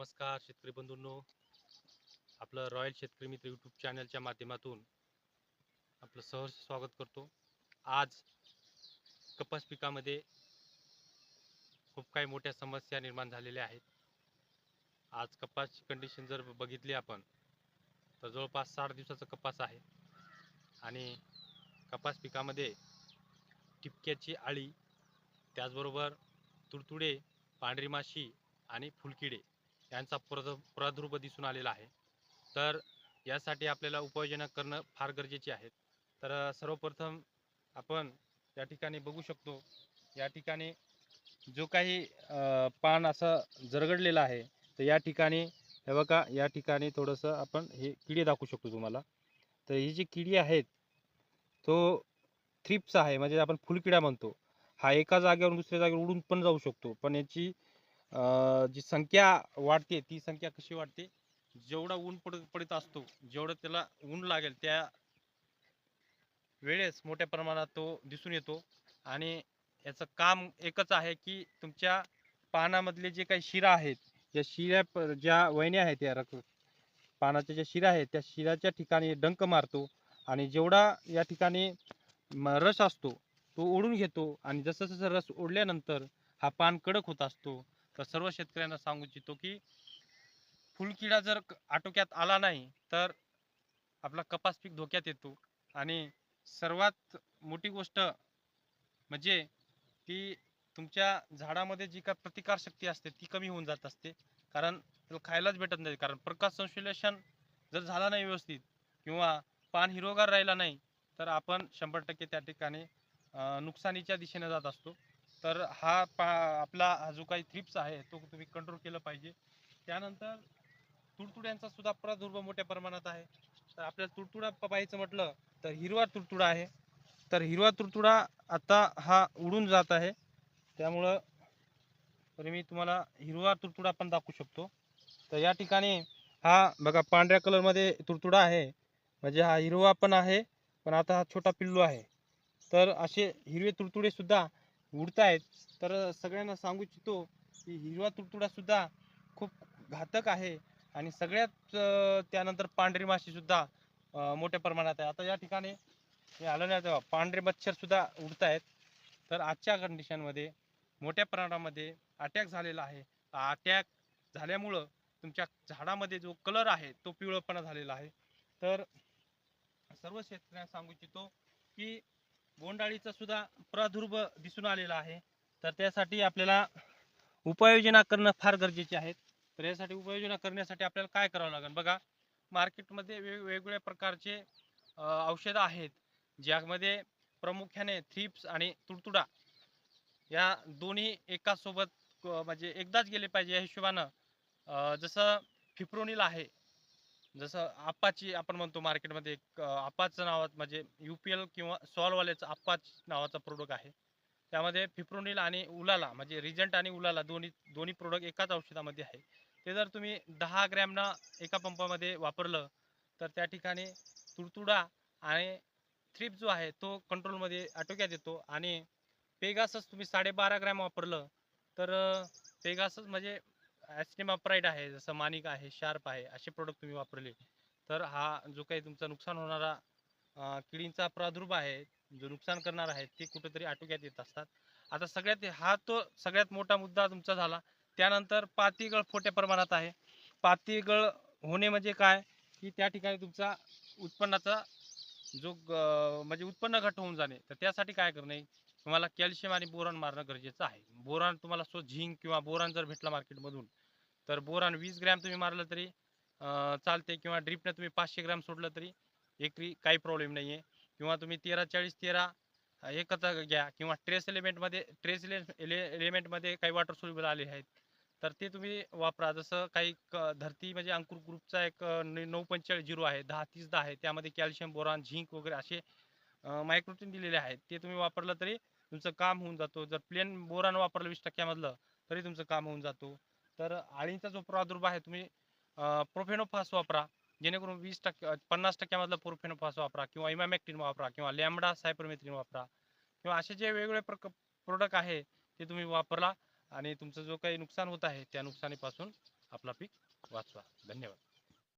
नमस्कार शेतकरी बंधूंनो. आपलं रॉयल शेतकरी मित्र यूट्यूब चॅनलच्या माध्यमातून आपलं सहर्ष स्वागत करतो. आज कपास पिकामध्ये खूप काही मोठ्या समस्या निर्माण झालेल्या आहेत. आज कपासची कंडिशन जर बघितली आपण तर जवळपास साठ दिवसाचा कपास आहे. आणि कपास पिकामध्ये टिपक्याची आळी त्याचबरोबर तुडतुडे पांढरी माशी आणि फुलकिडे यांचा प्रद प्रादुर्भाव दिसून आलेला आहे. तर यासाठी आपल्याला उपाययोजना करणं फार गरजेचे आहे. तर सर्वप्रथम आपण या ठिकाणी बघू शकतो या ठिकाणी जो काही पान असं जरगडलेलं आहे तर या ठिकाणी हे बघा या ठिकाणी थोडंसं आपण हे किडे दाखवू शकतो तुम्हाला. तर ही जी किडी आहेत तो थ्रिप्स आहे म्हणजे आपण फुलकिडा म्हणतो. हा एका जागेवरून दुसऱ्या जागेवर उडून पण जाऊ शकतो पण याची जी संख्या वाढते ती संख्या कशी वाढते? जेवढा ऊन पड पडत असतो जेवढं त्याला ऊन लागेल त्या वेळेस मोठ्या प्रमाणात तो दिसून येतो. आणि याचं काम एकच आहे की तुमच्या पानामधले जे काही शिरा आहेत या शिऱ्या ज्या वहिन्या आहेत या रक पानाच्या ज्या शिरा आहेत त्या शिराच्या ठिकाणी डंक मारतो आणि जेवढा या ठिकाणी रस असतो तो ओढून घेतो आणि जसं जसं रस ओढल्यानंतर हा पान कडक होत असतो तर सर्व शेतकऱ्यांना सांगू इच्छितो की फुलकिडा जर आटोक्यात आला नाही तर आपला कपास पीक धोक्यात येतो. आणि सर्वात मोठी गोष्ट म्हणजे की तुमच्या झाडामध्ये जी काय प्रतिकारशक्ती असते ती कमी होऊन जात असते. कारण त्याला खायलाच भेटत नाही. कारण प्रकाश संश्लेषण जर झाला नाही व्यवस्थित किंवा पान हिरोगार राहिला नाही तर आपण शंभर टक्के त्या ठिकाणी नुकसानीच्या दिशेने जात असतो. तर हा पा आपला हा जो काही थ्रिप्स आहे तो तुम्ही कंट्रोल केलं पाहिजे. त्यानंतर तुडतुड्यांचा सुद्धा प्रादुर्भाव मोठ्या प्रमाणात आहे. तर आपल्याला तुडतुडा पाहायचं म्हटलं तर हिरवा तुडतुडा आहे. तर हिरवा तुडतुडा आता हा उडून जात आहे. त्यामुळं तर मी तुम्हाला हिरवा तुडतुडा पण दाखवू शकतो. तर या ठिकाणी हा बघा पांढऱ्या कलरमध्ये तुडतुडा आहे. म्हणजे हा हिरवा पण आहे पण आता हा छोटा पिल्लू आहे. तर असे हिरवे तुडतुडे सुद्धा उडतायत. तर सगळ्यांना सांगू इच्छितो की हिरवा तुडतुडा सुद्धा खूप घातक आहे. आणि सगळ्यात त्यानंतर पांढरी माशी सुद्धा मोठ्या प्रमाणात आहे. आता या ठिकाणी हे आलं नाही पांढरे मच्छर सुद्धा उडतायत. तर आजच्या कंडिशनमध्ये मोठ्या प्रमाणामध्ये अटॅक झालेला आहे. अटॅक झाल्यामुळं तुमच्या झाडामध्ये जो कलर आहे तो पिवळपणा झालेला आहे. तर सर्व शेतकऱ्यांना सांगू इच्छितो की बोंडाळीचा सुद्धा प्रादुर्भ दिसून आलेला आहे. तर त्यासाठी आपल्याला उपाययोजना करणं फार गरजेचे आहेत तर यासाठी उपाययोजना करण्यासाठी आपल्याला काय करावं लागेल? बघा मार्केटमध्ये वेग वेगवेगळ्या प्रकारचे औषधं आहेत. ज्यामध्ये प्रामुख्याने थ्रिप्स आणि तुडतुडा या दोन्ही एकासोबत म्हणजे एकदाच गेले पाहिजे या हिशोबानं. जसं फिप्रोनिल आहे जसं आप्पाची आपण म्हणतो मार्केटमध्ये एक आप्पाचं नावात म्हणजे यू पी एल किंवा सॉलवाल्याचं आप्पाच नावाचा प्रोडक्ट आहे. त्यामध्ये फिप्रोनिल आणि उलाला म्हणजे रिजंट आणि उलाला दोन्ही दोन्ही प्रोडक्ट एकाच औषधामध्ये आहे. ते जर तुम्ही दहा ग्रॅमना एका पंपामध्ये वापरलं तर त्या ठिकाणी तुडतुडा आणि थ्रिप जो आहे तो कंट्रोलमध्ये आटोक्यात येतो आणि पेगासच तुम्ही साडेबारा ग्रॅम वापरलं तर पेगासच म्हणजे ॲस्टिमाप्राईड आहे जसं मानिक आहे शार्प आहे असे प्रोडक्ट तुम्ही वापरले. तर हा जो काही तुमचं नुकसान होणारा किडींचा प्रादुर्भाव आहे जो नुकसान करणार आहे ते कुठेतरी आटोक्यात येत असतात. आता सगळ्यात हा तो सगळ्यात मोठा मुद्दा तुमचा झाला. त्यानंतर पातीगळ फोट्या प्रमाणात आहे. पातीगळ होणे म्हणजे काय? की त्या ठिकाणी तुमचा उत्पन्नाचा जो ग- म्हणजे उत्पन्न घट होऊन जाणे. तर त्यासाठी काय करणे? तुम्हाला कॅल्शियम आणि बोरान मारणं गरजेचं आहे. बोरान तुम्हाला सो झिंक किंवा बोरान जर भेटला मार्केटमधून तर बोरान वीस ग्रॅम तुम्ही मारलं तरी चालते किंवा ड्रीपनं तुम्ही पाचशे ग्रॅम सोडलं तरी एकरी काही प्रॉब्लेम नाही आहे किंवा तुम्ही तेरा चाळीस तेरा अं, एकच घ्या किंवा ट्रेस एलिमेंटमध्ये ट्रेस एलिमेंटमध्ये काही वॉटर सोल्युबल आले आहेत. तर ते तुम्ही वापरा. जसं काही क- धरती म्हणजे अंकुर ग्रुपचा एक नऊ पंचेचाळीस झिरो आहे दहा तीस दहा आहे त्यामध्ये कॅल्शियम बोरान झिंक वगैरे असे मायक्रोटीन दिलेले आहेत. ते तुम्ही वापरलं तरी तुमचं काम होऊन जातो. जर प्लेन बोरान वापरलं वीस टक्क्यामधलं तरी तुमचं काम होऊन जातो. तर आळींचा जो प्रादुर्भाव आहे तुम्ही प्रोफेनोफास वापरा. जेणेकरून वीस टक्के पन्नास टक्क्यामधलं प्रोफेनोफास वापरा किंवा इमॅमॅक्टिन वापरा किंवा लॅमडा सायपरमेथ्रिन वापरा किंवा असे जे वेगवेगळे प्रक प्रोडक्ट आहे ते तुम्ही वापरला आणि तुमचं जो काही नुकसान होत आहे त्या नुकसानीपासून आपला पीक वाचवा. धन्यवाद.